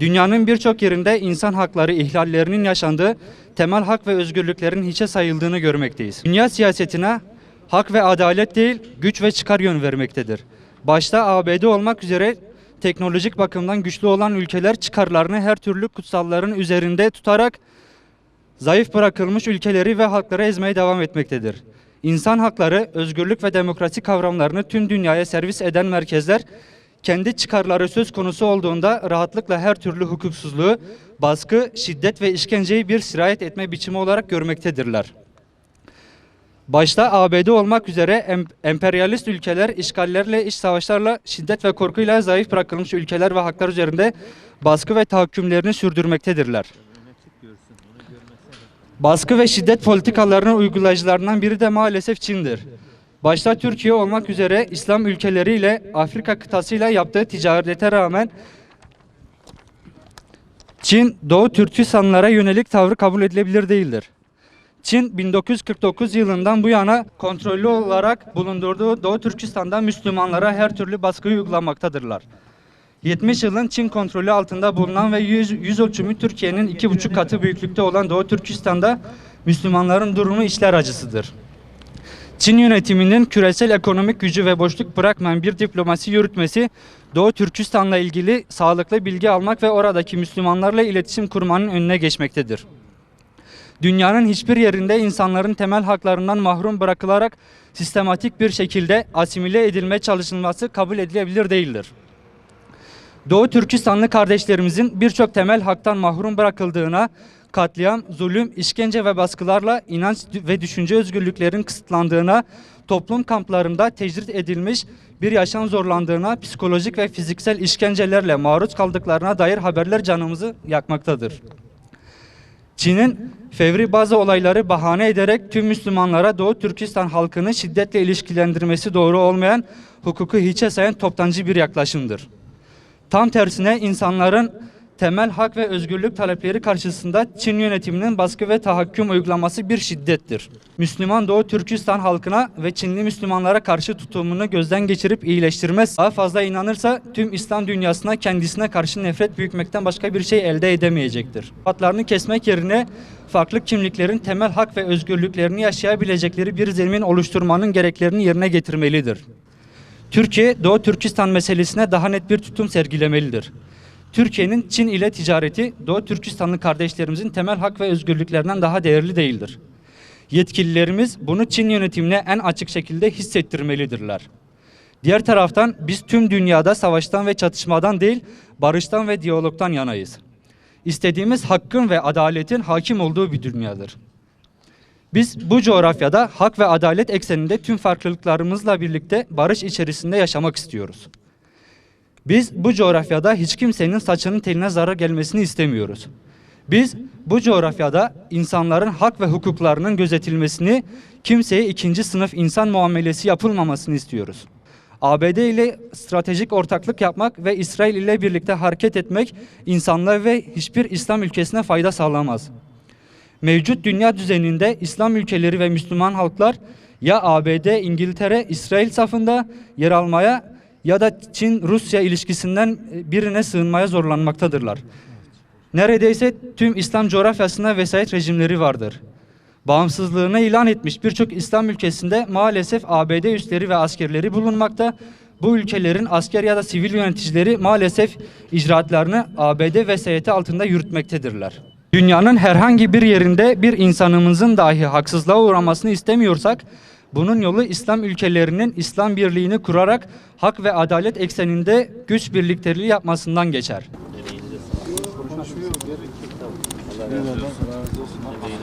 Dünyanın birçok yerinde insan hakları ihlallerinin yaşandığı, temel hak ve özgürlüklerin hiçe sayıldığını görmekteyiz. Dünya siyasetine hak ve adalet değil, güç ve çıkar yön vermektedir. Başta ABD olmak üzere teknolojik bakımdan güçlü olan ülkeler çıkarlarını her türlü kutsalların üzerinde tutarak zayıf bırakılmış ülkeleri ve halkları ezmeye devam etmektedir. İnsan hakları, özgürlük ve demokrasi kavramlarını tüm dünyaya servis eden merkezler kendi çıkarları söz konusu olduğunda rahatlıkla her türlü hukuksuzluğu, baskı, şiddet ve işkenceyi bir sirayet etme biçimi olarak görmektedirler. Başta ABD olmak üzere em- emperyalist ülkeler işgallerle, iç savaşlarla, şiddet ve korkuyla zayıf bırakılmış ülkeler ve haklar üzerinde baskı ve tahakkümlerini sürdürmektedirler. Baskı ve şiddet politikalarının uygulayıcılarından biri de maalesef Çin'dir. Başta Türkiye olmak üzere İslam ülkeleriyle Afrika kıtasıyla yaptığı ticarete rağmen Çin Doğu Türkistanlara yönelik tavrı kabul edilebilir değildir. Çin 1949 yılından bu yana kontrollü olarak bulundurduğu Doğu Türkistan'da Müslümanlara her türlü baskıyı uygulamaktadırlar. 70 yılın Çin kontrolü altında bulunan ve yüz, yüz ölçümü Türkiye'nin iki buçuk katı büyüklükte olan Doğu Türkistan'da Müslümanların durumu içler acısıdır. Çin yönetiminin küresel ekonomik gücü ve boşluk bırakmayan bir diplomasi yürütmesi Doğu Türkistan'la ilgili sağlıklı bilgi almak ve oradaki Müslümanlarla iletişim kurmanın önüne geçmektedir. Dünyanın hiçbir yerinde insanların temel haklarından mahrum bırakılarak sistematik bir şekilde asimile edilmeye çalışılması kabul edilebilir değildir. Doğu Türkistanlı kardeşlerimizin birçok temel haktan mahrum bırakıldığına, katliam, zulüm, işkence ve baskılarla inanç ve düşünce özgürlüklerin kısıtlandığına, toplum kamplarında tecrit edilmiş bir yaşam zorlandığına, psikolojik ve fiziksel işkencelerle maruz kaldıklarına dair haberler canımızı yakmaktadır. Çin'in fevri bazı olayları bahane ederek tüm Müslümanlara Doğu Türkistan halkını şiddetle ilişkilendirmesi doğru olmayan, hukuku hiçe sayan toptancı bir yaklaşımdır. Tam tersine insanların temel hak ve özgürlük talepleri karşısında Çin yönetiminin baskı ve tahakküm uygulaması bir şiddettir. Müslüman Doğu Türkistan halkına ve Çinli Müslümanlara karşı tutumunu gözden geçirip iyileştirmez. Daha fazla inanırsa tüm İslam dünyasına kendisine karşı nefret büyütmekten başka bir şey elde edemeyecektir. Hatlarını kesmek yerine farklı kimliklerin temel hak ve özgürlüklerini yaşayabilecekleri bir zemin oluşturmanın gereklerini yerine getirmelidir. Türkiye Doğu Türkistan meselesine daha net bir tutum sergilemelidir. Türkiye'nin Çin ile ticareti Doğu Türkistanlı kardeşlerimizin temel hak ve özgürlüklerinden daha değerli değildir. Yetkililerimiz bunu Çin yönetimine en açık şekilde hissettirmelidirler. Diğer taraftan biz tüm dünyada savaştan ve çatışmadan değil, barıştan ve diyalogtan yanayız. İstediğimiz hakkın ve adaletin hakim olduğu bir dünyadır. Biz bu coğrafyada hak ve adalet ekseninde tüm farklılıklarımızla birlikte barış içerisinde yaşamak istiyoruz. Biz bu coğrafyada hiç kimsenin saçının teline zarar gelmesini istemiyoruz. Biz bu coğrafyada insanların hak ve hukuklarının gözetilmesini, kimseye ikinci sınıf insan muamelesi yapılmamasını istiyoruz. ABD ile stratejik ortaklık yapmak ve İsrail ile birlikte hareket etmek insanlığa ve hiçbir İslam ülkesine fayda sağlamaz. Mevcut dünya düzeninde İslam ülkeleri ve Müslüman halklar ya ABD, İngiltere, İsrail safında yer almaya ya da Çin-Rusya ilişkisinden birine sığınmaya zorlanmaktadırlar. Neredeyse tüm İslam coğrafyasında vesayet rejimleri vardır. Bağımsızlığını ilan etmiş birçok İslam ülkesinde maalesef ABD üsleri ve askerleri bulunmakta. Bu ülkelerin asker ya da sivil yöneticileri maalesef icraatlarını ABD vesayeti altında yürütmektedirler. Dünyanın herhangi bir yerinde bir insanımızın dahi haksızlığa uğramasını istemiyorsak bunun yolu İslam ülkelerinin İslam birliğini kurarak hak ve adalet ekseninde güç birlikteliği yapmasından geçer. Allah razı olsun. Emeğinize sağlık.